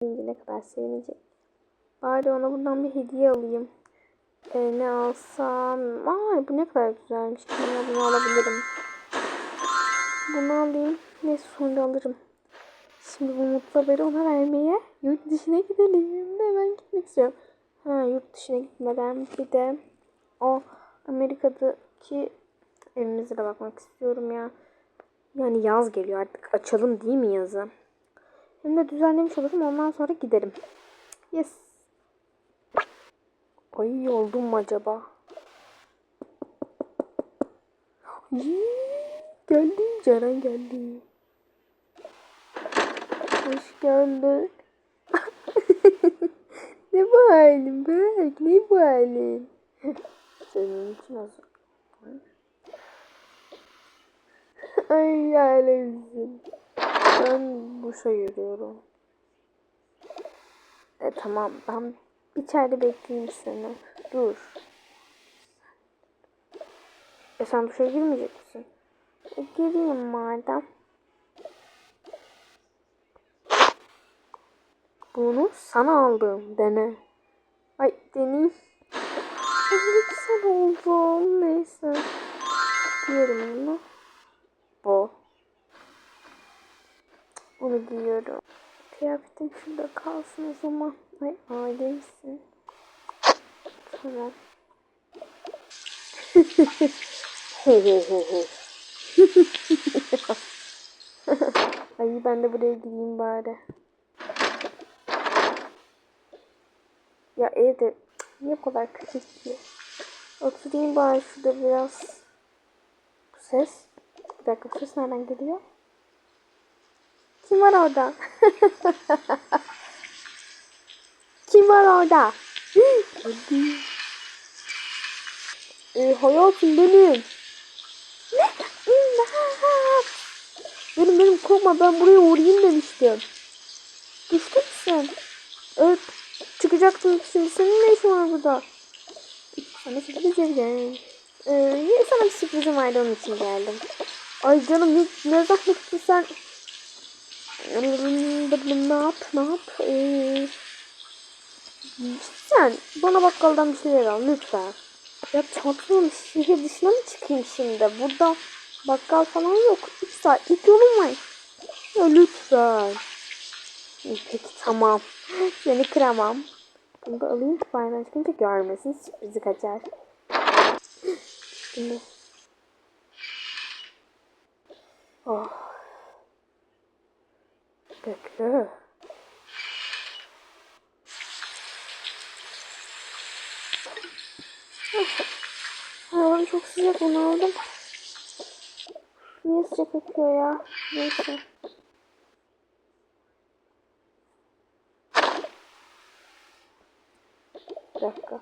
ne kadar sevinecek. Bari ona bundan bir hediye alayım. Ee, ne alsam? Aa bu ne kadar güzelmiş. Ben bunu alabilirim. Bunu alayım. Neyse sonra alırım. Şimdi bu mutlu haberi ona vermeye yurt dışına gidelim. Hemen gitmek istiyorum. Ha yurt dışına gitmeden bir de o Amerika'daki evimize de bakmak istiyorum ya. Yani yaz geliyor artık. Açalım değil mi yazı? Hem de düzenlemiş olurum. Ondan sonra giderim. Yes. Ay oldum mu acaba? Ay, geldi. Ceren geldi. Hoş geldin. ne bu halin Berk? Ne bu halin? Senin için hazır. Ay alemsin. Ben boşa yürüyorum. E tamam ben içeride bekleyeyim seni. Dur. E sen duşa girmeyecek misin? E gireyim madem. Bunu sana aldım. Dene. Ay deneyim. Ay ne güzel oldu. Neyse. Giyerim bunu. Bu. Bunu giyiyorum. Kıyafetim şurada kalsın o zaman. Ay ailemsin. Tamam. Ay ben de buraya gideyim bari. Ya evde niye bu kadar kötü ki? Oturayım bari şurada biraz. Bu ses. Bir dakika bu ses nereden geliyor? Kim var orada? Kim var orada? Hadi. e, hayatım benim. Ne? Benim benim korkma ben buraya uğrayayım demiştim. Düştün sen? Evet. Çıkacaktım şimdi. Senin ne işin var burada? Sana sürpriz yapacağım. Ee, sana bir sürprizim vardı onun için geldim. Ay canım ne, ne zahmetli sen. Ne yap ne yap. Ee, sen bana bakkaldan bir şeyler al lütfen. Ya tatlım şehir dışına mı çıkayım şimdi? Burada bakkal falan yok. 3 saatlik yolum var. Ya lütfen. Peki tamam. Seni kıramam. Bunu da alayım ki bayram çıkınca görmesin. Sürprizi kaçar. Şimdi. Oh. Bekle. Havalar çok sıcak onu aldım. Niye sıcak akıyor ya? Neyse. Bir dakika.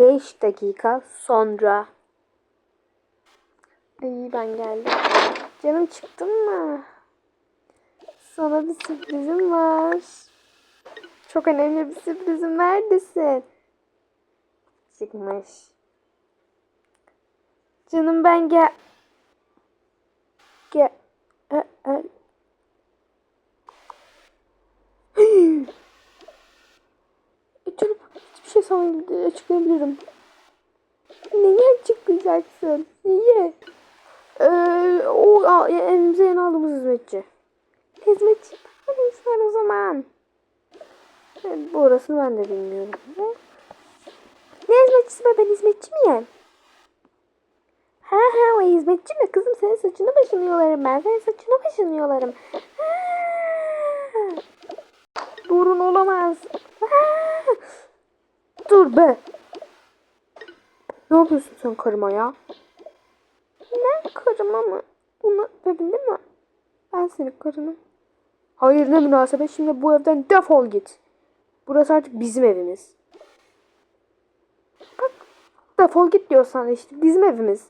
Beş dakika sonra. İyi ben geldim. Canım çıktın mı? Sana bir sürprizim var. Çok önemli bir sürprizim. Neredesin? Çıkmış. Canım ben gel. Gel. Hiçbir şey sana açıklayabilirim. Neyi açıklayacaksın? Neyi? Ee, o evimize yeni aldığımız hizmetçi. Hizmetçi polis var o zaman. Evet, bu orasını ben de bilmiyorum. Ne hizmetçisi be ben hizmetçi miyim? Ha ha o hizmetçi mi? Kızım senin saçını başını yolarım ben. Senin saçını başını yolarım. Ha. Durun olamaz. Ha. Dur be. Ne yapıyorsun sen karıma ya? Ne karıma mı? Bunu bebindin mi? Ben senin karınım. Hayır ne münasebet şimdi bu evden defol git. Burası artık bizim evimiz. Bak defol git diyorsan işte bizim evimiz.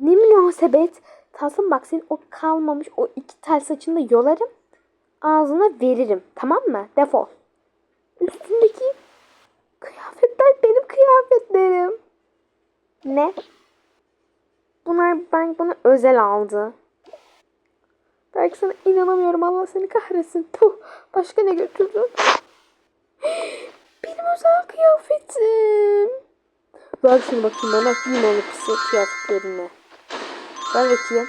Ne münasebet. Tatlım bak senin o kalmamış o iki tel saçını yolarım. Ağzına veririm. Tamam mı? Defol. Üstündeki kıyafetler benim kıyafetlerim. Ne? Bunlar ben bana özel aldı. Belki sana inanamıyorum Allah seni kahretsin. Puh. Başka ne götürdün? Benim özel kıyafetim. Ver şunu bakayım bana. Giyme onu pis kıyafetlerine. Ver bakayım.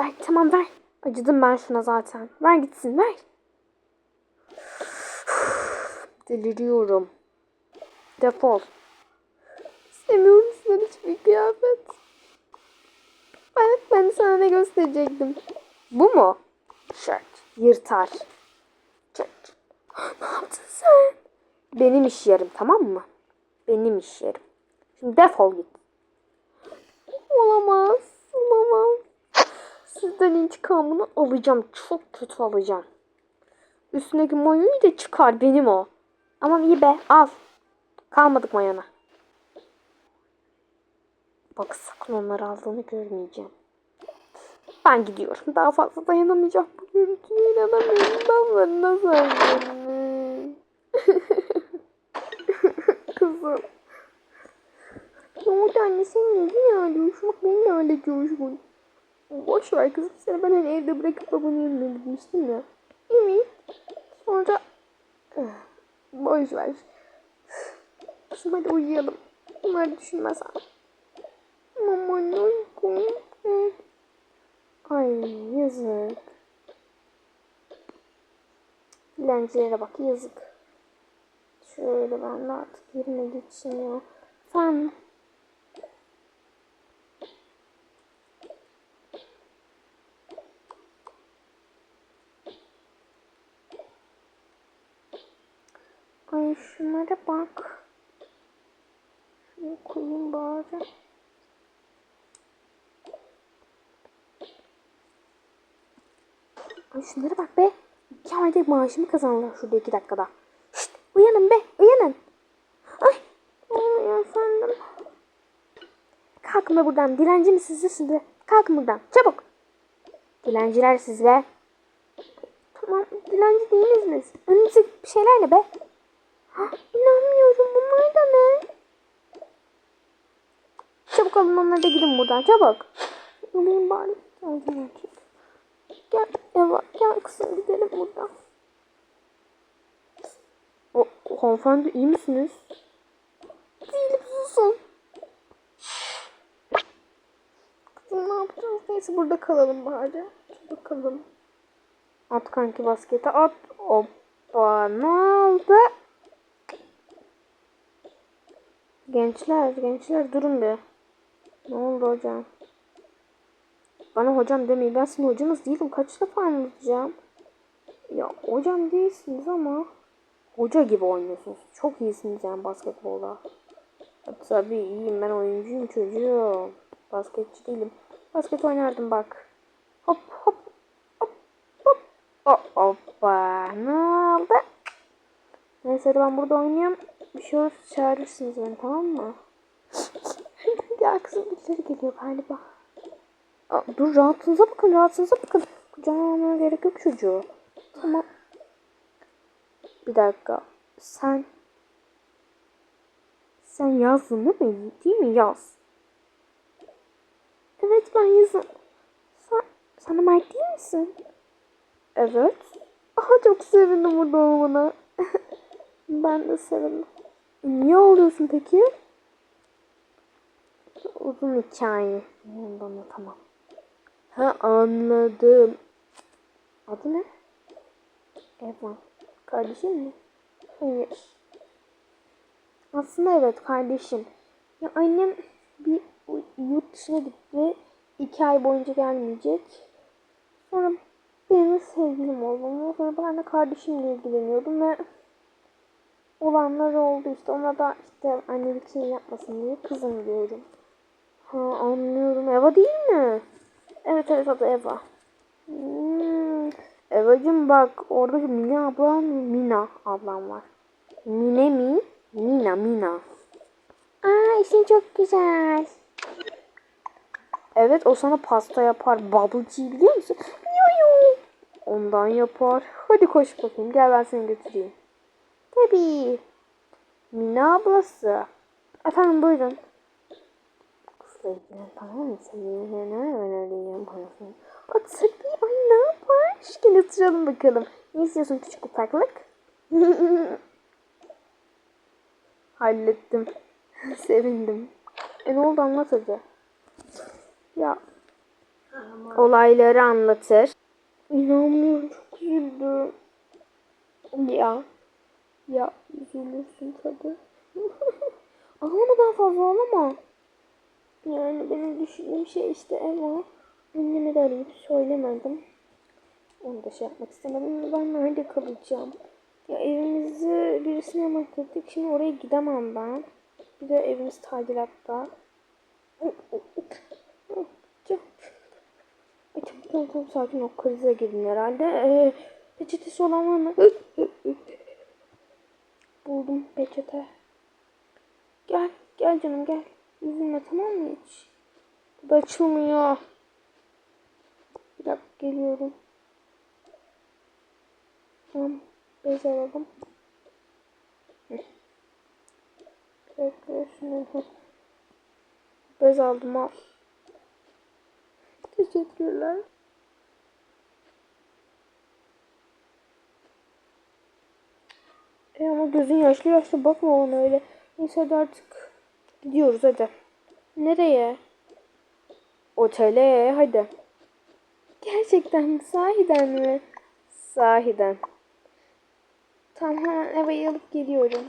Ver tamam ver. Acıdım ben şuna zaten. Ver gitsin ver. Deliriyorum. Defol. İstemiyorum sizden hiçbir kıyafet. Ben, ben sana ne gösterecektim. Bu mu? Shirt. Yırtar. Shirt. ne yaptın sen? Benim iş yerim tamam mı? Benim iş yerim. Şimdi defol git. Olamaz. Olamaz. Sizden intikamını alacağım. Çok kötü alacağım. Üstündeki mayoyu da çıkar. Benim o. Ama iyi be. Al. Kalmadık mayona. Bak sakın onları aldığını görmeyeceğim. Ben gidiyorum. Daha fazla dayanamayacağım bu görüntüye inanamıyorum. Ben bunu nasıl? Kızım. Ne oldu anne senin neden ağlıyorsun? Bak beni de öyle coşkun. Boş ver kızım seni ben hani evde bırakıp babanın yanına gitmiştim ya. Evet. Sonra boş ver. Şimdi hadi uyuyalım. Bunları düşünmesen. Mama ne uykum? Ay yazık. Dilencilere bak yazık. Şöyle ben de artık yerine geçeyim ya. Sen Ay şunlara bak. Şunu koyayım bari. Ay şunlara bak be. İki ayda maaşımı kazandılar şurada iki dakikada. Şşt uyanın be uyanın. Ay. Efendim. Kalkın be buradan. Dilenci misiniz siz de? Kalkın buradan. Çabuk. Dilenciler siz be. Tamam dilenci değiliz biz. Önünüzdeki bir şeyler ne be? Ha, inanmıyorum bunlar da ne? Çabuk alın onları da gidin buradan çabuk. Alayım bari. Gel erkek. Gel Eva gel kızım gidelim buradan. O, hanımefendi iyi misiniz? Değilim susun. Kızım ne yapacağız? Neyse burada kalalım bari. Bakalım. At kanki baskete at. Hoppa ne oldu? Gençler, gençler durun bir. Ne oldu hocam? Bana hocam demeyin. Ben sizin hocanız değilim. Kaç defa anlatacağım? Ya hocam değilsiniz ama hoca gibi oynuyorsunuz. Çok iyisiniz yani basketbolda. Tabii iyiyim. Ben oyuncuyum çocuğum. Basketçi değilim. Basket oynardım bak. Hop hop hop hop. Hop hoppa. Ne oldu? Neyse ben burada oynuyorum. Bir şey olursa çağırırsınız beni tamam mı? kızım birileri geliyor galiba. Aa, dur rahatınıza bakın rahatınıza bakın. Kucağına almaya gerek yok çocuğu. Tamam. Bir dakika. Sen sen yazdın değil mi? Değil mi yaz? Evet ben yazım. Sen, sen de Mert değil misin? Evet. Aha çok sevindim burada olmana. ben de sevindim. Niye ağlıyorsun peki? Uzun hikaye. Ondan da tamam. Ha anladım. Adı ne? Evan. Kardeşin mi? Hayır. Aslında evet kardeşim. Ya annem bir yurt dışına gitti. İki ay boyunca gelmeyecek. Sonra benim sevgilim oldu. Sonra ben de kardeşimle ilgileniyordum ve olanlar oldu işte. Ona da işte annelik şey yapmasın diye kızım diyorum. Ha anlıyorum. Eva değil mi? Evet evet adı Eva. Hmm. Evacım bak orada Mine ablam Mina ablam var. Mine mi? Mina Mina. Aa işin çok güzel. Evet o sana pasta yapar. Bubble tea biliyor musun? Yo yo. Ondan yapar. Hadi koş bakayım. Gel ben seni götüreyim. Tabii. Mina ablası. Efendim buyurun. Kızla ilgilen tamam mı? Senin ne önerdiğin parasını. Bak tabii ay ne yapar? Gel oturalım bakalım. Ne istiyorsun küçük ufaklık? Hallettim. Sevindim. E ne oldu anlat hadi. Ya olayları anlatır. İnanmıyorum çok üzüldüm. Ya. Ya üzülürsün tabii. ağlama daha fazla ağlama. Yani benim düşündüğüm şey işte ama anneme de arayıp söylemedim. Onu da şey yapmak istemedim. Ben nerede kalacağım? Ya evimizi birisine emanet ettik. Şimdi oraya gidemem ben. Bir de evimiz tadilatta. Ay tamam tamam tamam sakin ol. Krize girdin herhalde. Ee, peçetesi olan var mı? Buldum peçete. Gel gel canım gel. Üzülme tamam mı hiç? Bu açılmıyor. Bir dakika geliyorum. Tamam. Bez alalım. Bekle. Bez aldım al. Teşekkürler. E ama gözün yaşlı yaşlı bakma ona öyle. Neyse hadi artık gidiyoruz hadi. Nereye? Otele hadi. Gerçekten mi? Sahiden mi? Sahiden. Tamam hemen Eva'yı alıp geliyorum.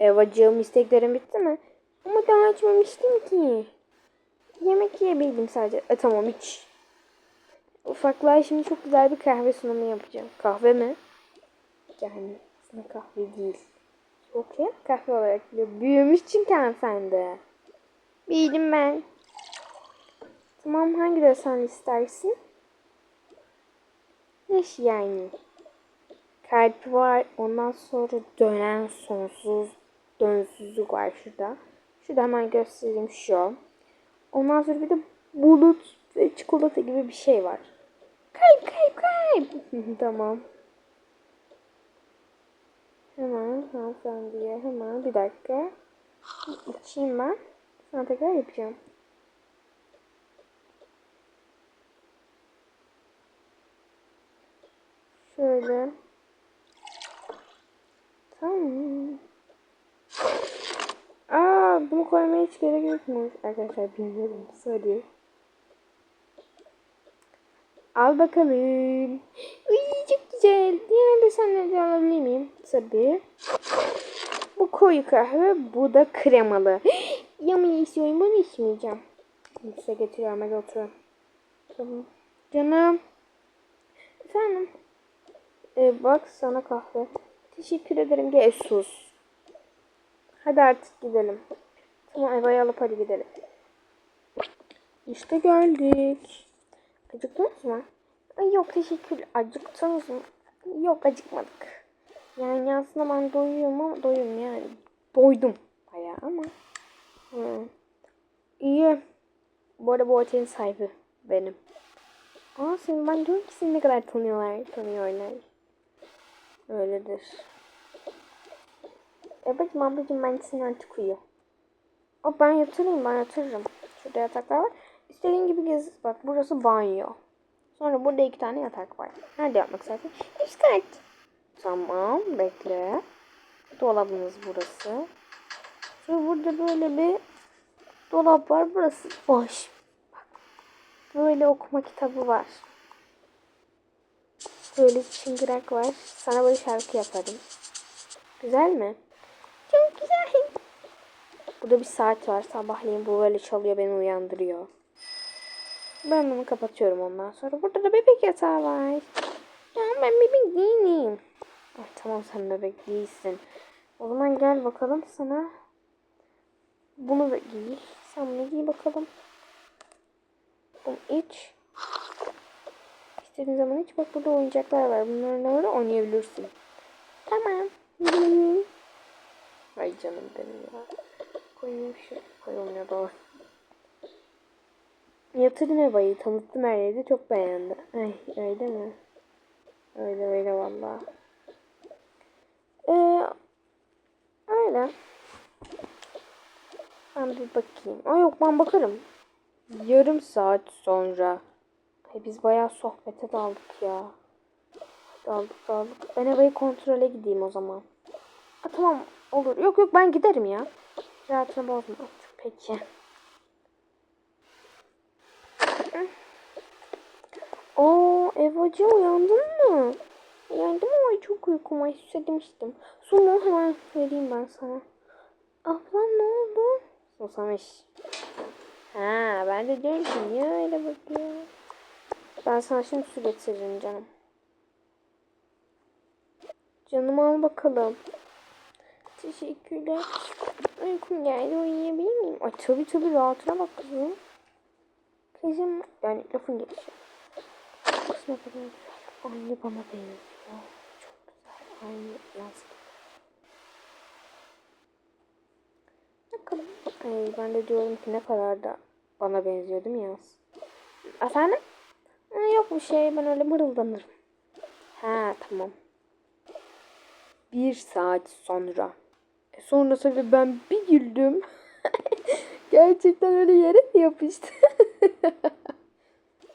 Evacığım isteklerim bitti mi? Ama daha açmamıştım ki. Yemek yiyebildim sadece. E tamam iç. Ufaklığa şimdi çok güzel bir kahve sunumu yapacağım. Kahve mi? Yani aslında kahve değil. Okey kahve olarak biliyor. Büyümüş çünkü hanımefendi. Bildim ben. Tamam hangi desen istersin? Neş yani? Kalp var. Ondan sonra dönen sonsuz dönsüzlük var şurada. Şurada hemen göstereyim şu. Ondan sonra bir de bulut ve çikolata gibi bir şey var. Kalp kalp kalp. tamam. Hemen hanımefendiye hemen bir dakika. İçeyim ben. Sonra tekrar yapacağım. Şöyle. Tamam. Aa, bunu koymaya hiç gerek yokmuş. Arkadaşlar bilmiyorum. Söyleyeyim. Al bakalım. Uy, çok güzel. Diğer desenleri de alabilir miyim? Tabii. Bu koyu kahve, bu da kremalı. Yummy istiyorum, bunu içmeyeceğim. Size getiriyorum, hadi oturun. Tamam. Canım. Efendim. Ee, bak sana kahve. Teşekkür ederim. Gel sus. Hadi artık gidelim. Tamam Eva'yı alıp hadi gidelim. İşte geldik. Acıktınız mı? Ay yok teşekkür. Acıktınız mı? Yok acıkmadık. Yani aslında ben doyuyorum ama doyum yani. Doydum bayağı ama. Hı. İyi. Bu arada bu otelin sahibi benim. Aa sen ben diyorum ki seni ne kadar tanıyorlar, tanıyorlar. Öyledir. Evet ablacığım ben seni artık uyuyor. O ben yatırayım ben yatırırım. Şurada yataklar var. İstediğin gibi gez. Bak burası banyo. Sonra burada iki tane yatak var. Nerede yapmak istersin? Üst kat. Tamam bekle. Dolabımız burası. Sonra burada böyle bir dolap var. Burası boş. Bak. Böyle okuma kitabı var. Böyle çıngırak var. Sana böyle şarkı yaparım. Güzel mi? Çok güzel. Burada bir saat var. Sabahleyin bu böyle çalıyor beni uyandırıyor. Ben bunu kapatıyorum ondan sonra. Burada da bebek yatağı var. Ya ben bebek değilim. Ay, tamam sen bebek değilsin. O zaman gel bakalım sana. Bunu da giy. Sen bunu giy bakalım. Bunu iç. İstediğin zaman iç. Bak burada oyuncaklar var. Bunlarla öyle oynayabilirsin. Tamam. Ay canım benim ya. Koyayım şu. Koyulmuyor doğru. Yatırın Eva'yı tanıttım her yerde çok beğendi. Ay öyle mi? Öyle öyle valla. Ee, öyle. Ben bir bakayım. Ay yok ben bakarım. Yarım saat sonra. Ay biz bayağı sohbete daldık ya. Daldık daldık. Ben eve kontrole gideyim o zaman. Ha, tamam olur. Yok yok ben giderim ya. Rahatını bozma. Peki. Oo Evacı uyandın mı? Uyandım ama çok uykum var. Susamıştım. Su mu? Hemen vereyim ben sana. Ablam ne oldu? Susamış. Ha ben de diyorum ki niye öyle bakıyor? Ben sana şimdi su getiririm canım. Canım al bakalım. Teşekkürler. Uykum geldi uyuyabilir miyim? Ay tabii tabii rahatına bak kızım. Kızım yani lafın gelişi. Kız ne kadar güzel. Anne bana benziyor. Çok güzel. Aynı yazdı. Bakalım. Ay, ben de diyorum ki ne kadar da bana benziyor değil mi Yaz? Efendim? Ha, yok bir şey ben öyle mırıldanırım. Ha tamam. Bir saat sonra. E sonra tabii ben bir güldüm. Gerçekten öyle yere mi yapıştı?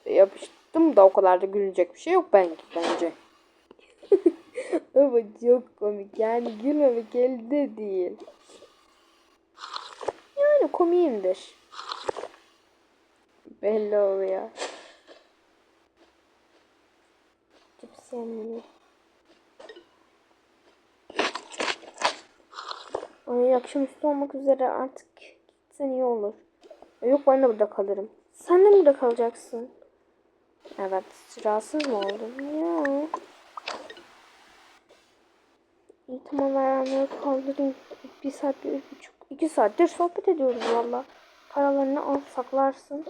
Yapıştım da o kadar da gülecek bir şey yok ben bence. Ama çok komik. Yani gülmemek elde değil. Yani komiyimdir. Belli oluyor. Cips yemiyor. Ay akşamüstü olmak üzere artık gitsen iyi olur. Yok ben de burada kalırım. Sen de burada kalacaksın? Evet. Rahatsız mı oldun? Ya. İyi tamam ben kaldırayım. Bir saat, bir buçuk, iki saattir sohbet ediyoruz valla. Paralarını al saklarsın.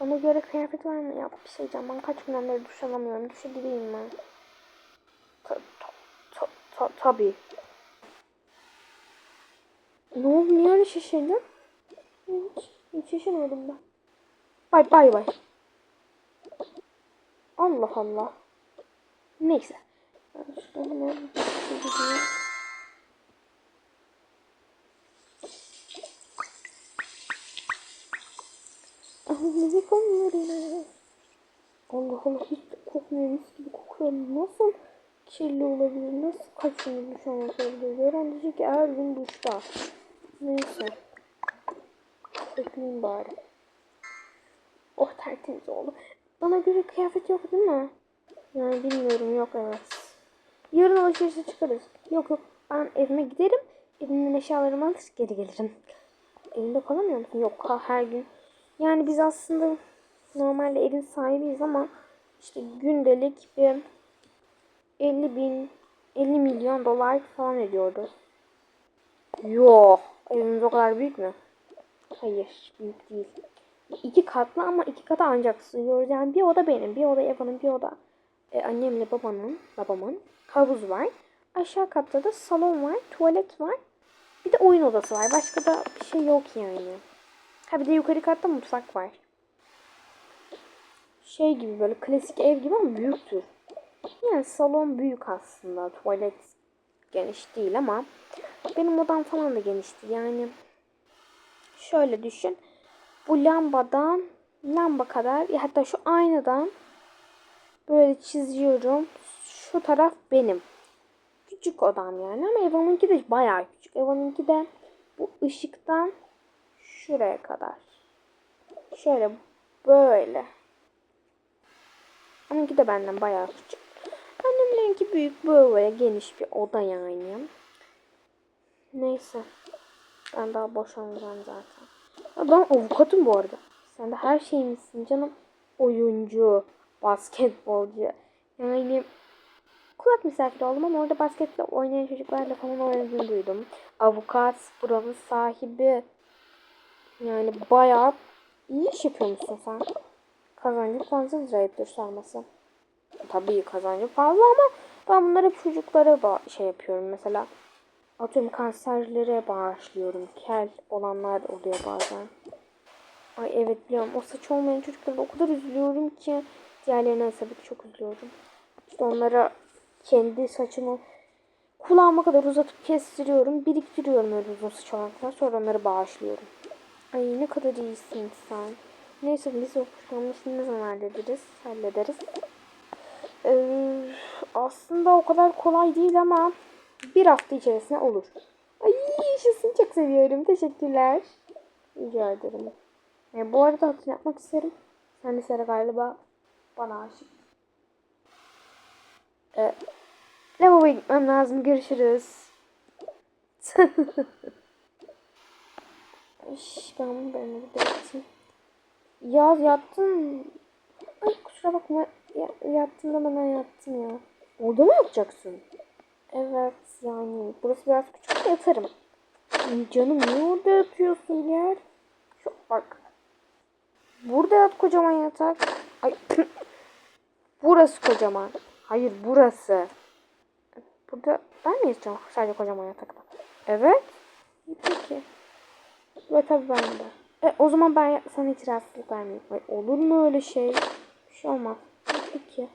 Ona göre kıyafet var mı? Ya bir şey diyeceğim. Ben kaç günden beri duş alamıyorum. Duşa gireyim ben. Ta. Ne oldu? Niye öyle şaşırdın? Hiç, hiç şaşırmadım ben. Bay bay bay. Allah Allah. Neyse. Bir şey. Ah. Allah Allah hiç kokmuyor mis gibi kokuyor. Nasıl kirli olabilir? Nasıl kaç gün duş alabilir? Öğren diyecek ki her gün duşta. Neyse. Bekleyeyim bari. Oh tertemiz oldu. Bana göre kıyafet yok değil mi? Yani bilmiyorum yok evet. Yarın alışverişe çıkarız. Yok yok ben evime giderim. Evimden eşyalarımı alır geri gelirim. Evinde kalamıyor musun? Yok her gün. Yani biz aslında normalde evin sahibiyiz ama işte gündelik bir 50 bin 50 milyon dolar falan ediyordu. Yok. Evimiz o kadar büyük mü? Hayır. Büyük değil. İki katlı ama iki kata ancak sığıyoruz. Yani bir oda benim, bir oda Eva'nın, bir oda e, annemle babanın, babamın. Havuz var. Aşağı katta da salon var, tuvalet var. Bir de oyun odası var. Başka da bir şey yok yani. Ha bir de yukarı katta mutfak var. Şey gibi böyle klasik ev gibi ama büyüktür. Yani salon büyük aslında. Tuvalet geniş değil ama benim odam falan da genişti. Yani şöyle düşün. Bu lambadan lamba kadar hatta şu aynadan böyle çiziyorum. Şu taraf benim. Küçük odam yani ama Eva'nınki de bayağı küçük. Eva'nınki de bu ışıktan şuraya kadar. Şöyle böyle. Onunki de benden bayağı küçük. Annemlerinki büyük böyle geniş bir oda yani. Neyse. Ben daha boşanacağım zaten. Ben avukatım bu arada. Sen de her şeymişsin canım. Oyuncu, basketbolcu. Yani kulak misafiri oldum ama orada basketle oynayan çocuklarla falan oynadığını duydum. Avukat, buranın sahibi. Yani bayağı iyi iş yapıyormuşsun sen. Kazancı fazladır ayıptır sorması. Tabii kazancı fazla ama ben bunları hep çocuklara şey yapıyorum. Mesela atıyorum kanserlere bağışlıyorum. Kel olanlar oluyor bazen. Ay evet biliyorum. O saç olmayan çocuklara o kadar üzülüyorum ki. Diğerlerine tabii ki çok üzülüyorum. İşte onlara kendi saçımı kulağıma kadar uzatıp kestiriyorum. Biriktiriyorum öyle uzun sıçramaklar. Sonra onları bağışlıyorum. Ay ne kadar iyisin sen. Neyse biz o programı ne zaman hallederiz? Hallederiz. Ee, aslında o kadar kolay değil ama bir hafta içerisinde olur. Ay yaşasın çok seviyorum. Teşekkürler. Rica ederim. E, bu arada hatırlatmak isterim. Sen de Sera galiba bana aşık. E, lavaboya gitmem lazım. Görüşürüz. Iş, ben bunu yatayım. Yaz yattın. Ay kusura bakma. Ya, yattın da ben yattım ya. Orada mı yatacaksın? Evet yani burası biraz küçük de yatarım. Canım niye orada yatıyorsun gel. Şu bak. Burada yat kocaman yatak. Ay burası kocaman. Hayır burası. Burada ben mi yatacağım sadece kocaman yatakta? Evet. Peki. Ve tabii ben de. E, o zaman ben sana hiç vermeyeyim. Ay, olur mu öyle şey? Bir şey olmaz. Peki.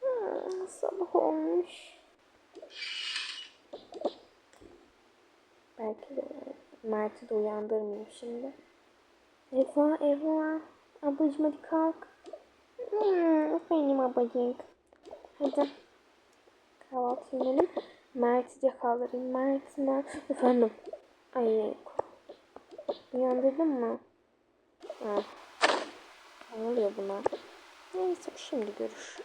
Hmm, sabah olmuş. Belki de Mert'i de uyandırmayayım şimdi. Eva, Eva. Ablacığım hadi kalk. Hmm, benim abacık. Hadi. Kahvaltı yiyelim. Mert'i de kaldırayım. Mert, Mert. Efendim. Ay. Uyandırdın mı? Ha. Ne oluyor buna? Neyse şimdi görür.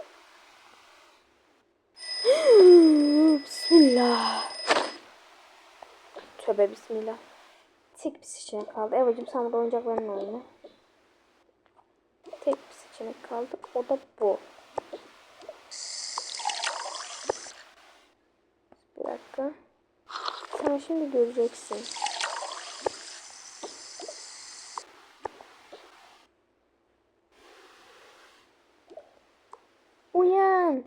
Bismillah. Tövbe bismillah. Tek bir seçenek kaldı. Evacım sen burada oyuncaklarınla oyna. Tek bir seçenek kaldı. O da bu. Bir dakika. Sen şimdi göreceksin. Uyan.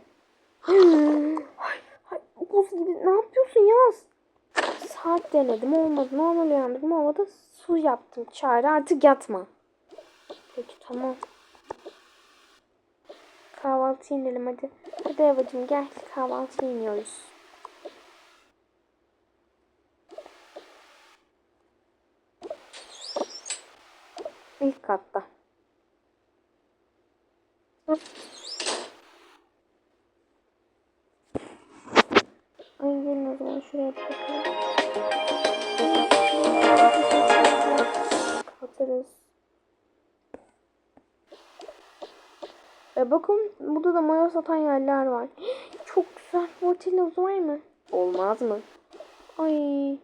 Ay, ay, buz gibi. Ne yapıyorsun Yaz? Saat denedim olmadı. Normal uyandırdım olmadı. Su yaptım. Çare artık yatma. Peki tamam. Kahvaltı inelim hadi. Hadi Evacım gel kahvaltı iniyoruz. İlk katta. Ay gelin o zaman şuraya bir bakalım. Kapatırız. E bakın burada da mayo satan yerler var. Çok güzel. Bu otelin var mı? Olmaz mı? Ay.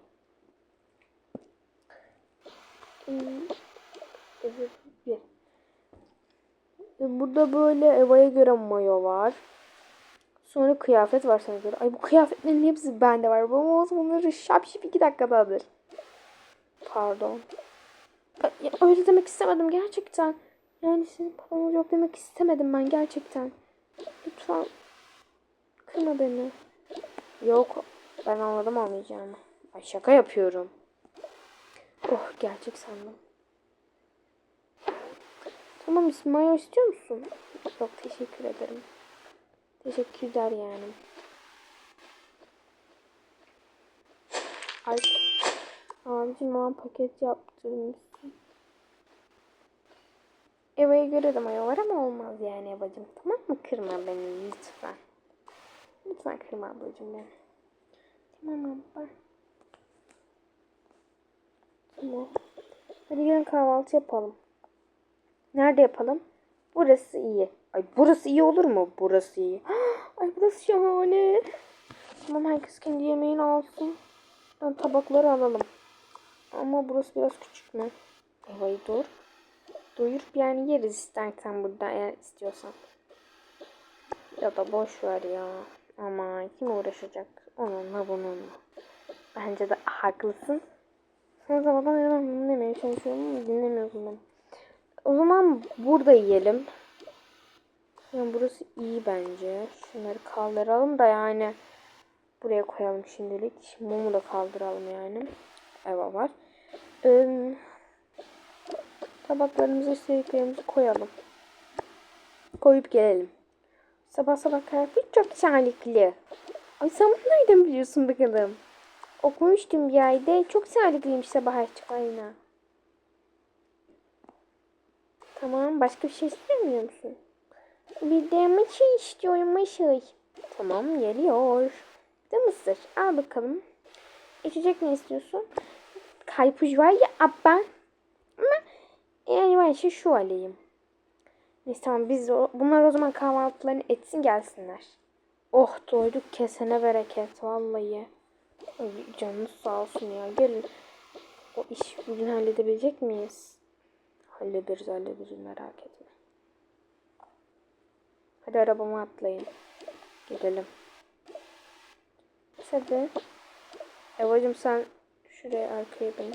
Burada böyle Eva'ya göre mayo var. Sonra kıyafet var sana göre. Ay bu kıyafetlerin hepsi bende var. Babam olsa bunları şapşip iki dakikada alır. Pardon. Ya öyle demek istemedim gerçekten. Yani sizin paranız yok demek istemedim ben gerçekten. Lütfen kırma beni. Yok ben anladım anlayacağımı. Ay şaka yapıyorum. Oh gerçek sandım. Tamam İsmail istiyor musun? Yok teşekkür ederim. Teşekkürler yani. Ay. Abicim bana paket yaptırmışsın. Eva'ya göre de mayo var ama olmaz yani Eva'cım. Tamam mı? Kırma beni lütfen. Lütfen kırma ablacım beni. Tamam abla. Tamam. Hadi gelin kahvaltı yapalım. Nerede yapalım? Burası iyi. Ay burası iyi olur mu? Burası iyi. Ay burası şahane. Tamam herkes kendi yemeğini alsın. Ben tabakları alalım. Ama burası biraz küçük mü? Eva'yı dur. Doyurup yani yeriz istersen burada eğer istiyorsan. Ya da boş ver ya. Ama kim uğraşacak? Onunla bununla. Bence de haklısın. Son zamandan ben dinlemeye çalışıyorum ama dinlemiyorsun beni. O zaman burada yiyelim. Yani burası iyi bence. Şunları kaldıralım da yani buraya koyalım şimdilik. Mumu da kaldıralım yani. Eva var. Ee, tabaklarımızı istediklerimizi koyalım. koyup gelelim. Sabah sabah kahve çok sağlıklı. Ay sen bunu nereden biliyorsun bakalım? Okumuştum bir yerde. Çok sağlıklıymış sabah açıklarına. Tamam. Başka bir şey istemiyor musun? Bir de maçı istiyorum maçı. Tamam geliyor. De mısır. Al bakalım. İçecek ne istiyorsun? Karpuz var ya abba. Ama yani ben şey şu alayım. Neyse tamam biz o, bunlar o zaman kahvaltılarını etsin gelsinler. Oh doyduk kesene bereket vallahi. Canınız sağ olsun ya gelin. O iş bugün halledebilecek miyiz? Hallederiz hallederiz merak etme. Hadi arabama atlayın. Gidelim. Hadi. Evacım sen şuraya arkaya bin.